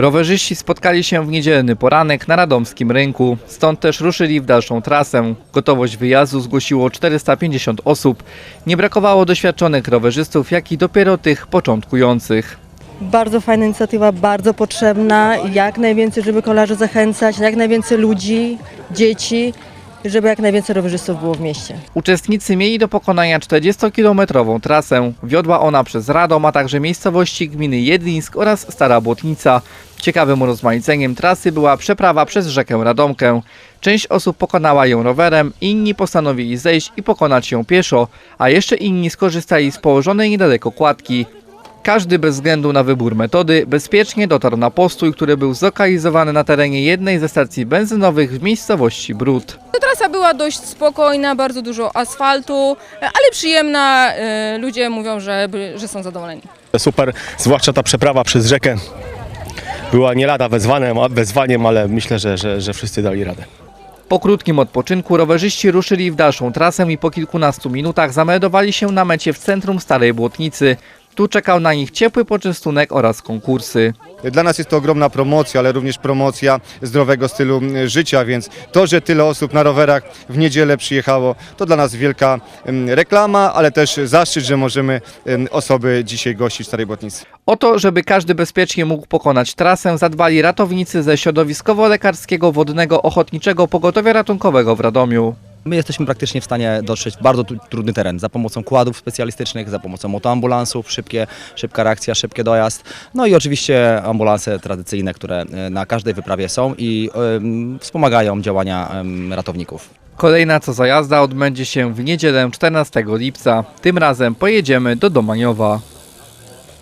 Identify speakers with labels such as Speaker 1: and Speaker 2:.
Speaker 1: Rowerzyści spotkali się w niedzielny poranek na radomskim rynku, stąd też ruszyli w dalszą trasę. Gotowość wyjazdu zgłosiło 450 osób. Nie brakowało doświadczonych rowerzystów, jak i dopiero tych początkujących.
Speaker 2: Bardzo fajna inicjatywa, bardzo potrzebna. Jak najwięcej, żeby kolarzy zachęcać, jak najwięcej ludzi, dzieci, żeby jak najwięcej rowerzystów było w mieście.
Speaker 1: Uczestnicy mieli do pokonania 40-kilometrową trasę. Wiodła ona przez Radom, a także miejscowości gminy Jedlińsk oraz Stara Błotnica. Ciekawym urozmaiceniem trasy była przeprawa przez rzekę Radomkę. Część osób pokonała ją rowerem, inni postanowili zejść i pokonać ją pieszo, a jeszcze inni skorzystali z położonej niedaleko kładki. Każdy bez względu na wybór metody bezpiecznie dotarł na postój, który był zlokalizowany na terenie jednej ze stacji benzynowych w miejscowości Brud.
Speaker 3: Trasa była dość spokojna, bardzo dużo asfaltu, ale przyjemna. e, Ludzie mówią, że, że są zadowoleni.
Speaker 4: Super, zwłaszcza ta przeprawa przez rzekę była nie lada wezwaniem, wezwaniem ale myślę, że, że, że wszyscy dali radę.
Speaker 1: Po krótkim odpoczynku rowerzyści ruszyli w dalszą trasę i po kilkunastu minutach zameldowali się na mecie w centrum Starej Błotnicy. Tu czekał na nich ciepły poczęstunek oraz konkursy.
Speaker 5: Dla nas jest to ogromna promocja, ale również promocja zdrowego stylu życia, więc to, że tyle osób na rowerach w niedzielę przyjechało, to dla nas wielka reklama, ale też zaszczyt, że możemy osoby dzisiaj gościć w Starej Błotnicy.
Speaker 1: O to, żeby każdy bezpiecznie mógł pokonać trasę, zadbali ratownicy ze środowiskowo-lekarskiego wodnego ochotniczego pogotowia ratunkowego w Radomiu.
Speaker 6: My jesteśmy praktycznie w stanie dotrzeć w bardzo trudny teren za pomocą kładów specjalistycznych, za pomocą motoambulansów, szybkie, szybka reakcja, szybki dojazd. No i oczywiście ambulanse tradycyjne, które e, na każdej wyprawie są i wspomagają działania ratowników.
Speaker 1: Kolejna co zajazda odbędzie się w niedzielę 14 lipca. Tym razem pojedziemy do Domaniowa.